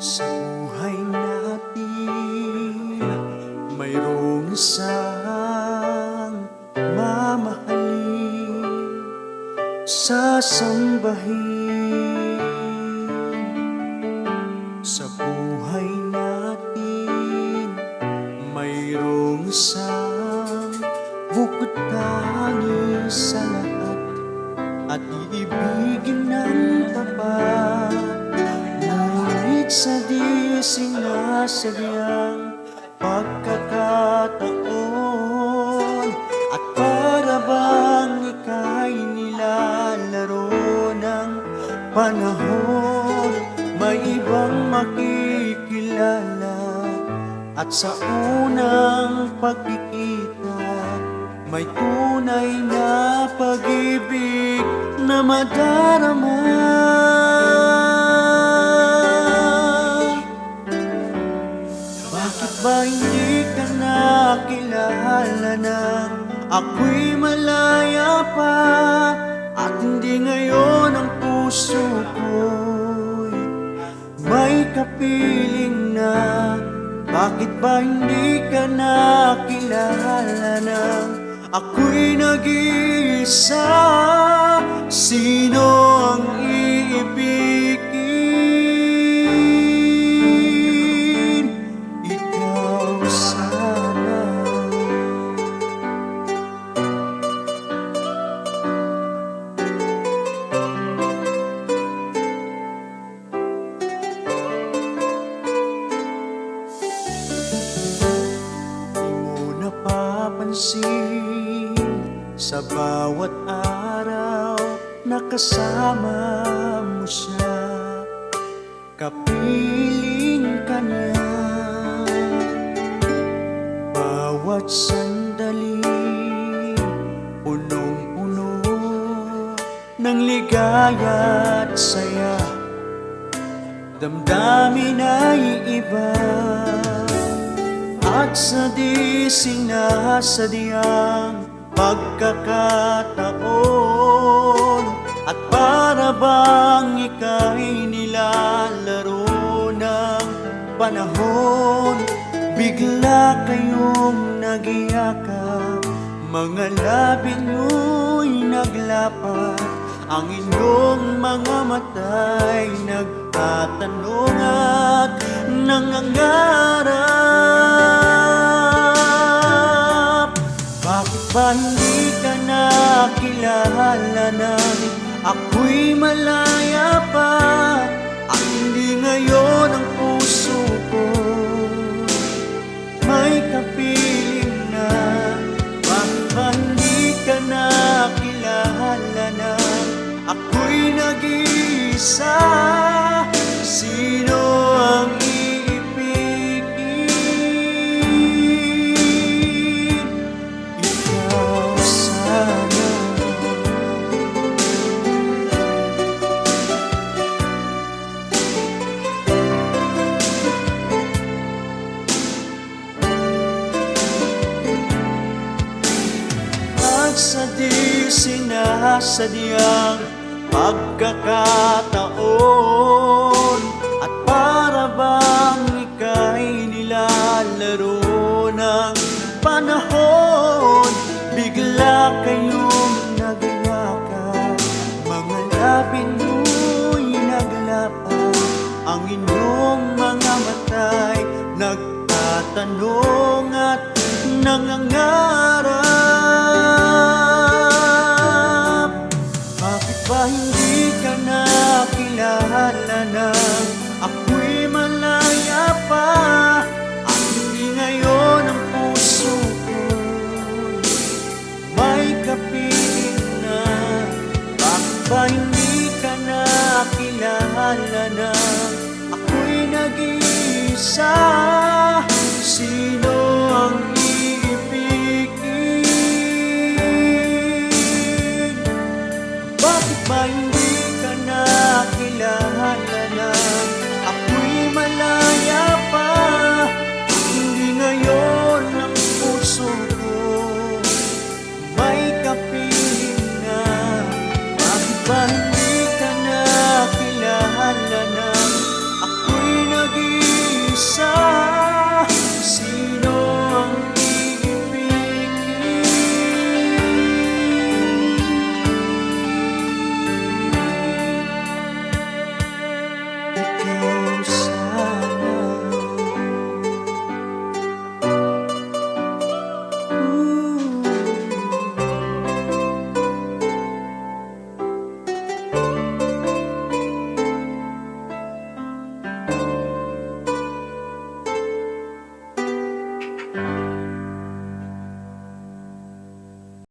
Sa buhay natin, mayroong isang mamahalin, sasambahin. Isang bukod tangi sa lahat at iibigin ng tapat. Ngunit sa di sinasadyang pagkakataon at para bang ika'y nilalaro ng panahon may ibang makikilala at sa unang pagkikita may tunay na pag-ibig na madarama. Bakit ba hindi ka nakilala nang ako'y malaya pa At hindi ngayon ang puso ko'y may kapiling na Bakit ba hindi ka nakilala nang ako'y nag-iisa Sino ang iibigin? Sa bawat araw Nakasama mo siya. Kapiling ka niya Bawat sandali Punong-puno Ng ligaya at saya. Damdamin ay iba. At sa di sinasadyang pagkakataon At para bang ika'y nilalaro ng panahon. Bigla kayong nagiyakap Mga labi nyo'y naglapat. Ang inyong mga mata'y nagtatanong at nangangarap Bakit ba hindi ka nakilala nang ako'y malaya pa At hindi ngayon ang puso ko. May kapiling na Bakit ka nakilala na Ako'y nag-iisa. Sino ang di sinasadyang pagkakataon. At para bang ika'y nilalaro ng panahon Bigla kayong naglaka, mga labi mo'y naglapa Ang inyong mga mata'y nagtatanong at nangangalan isa Sino ang iibigin? Bakit ba hindi ka na kilala na? Ako'y malaya pa Hindi ngayon ang puso ko May kapit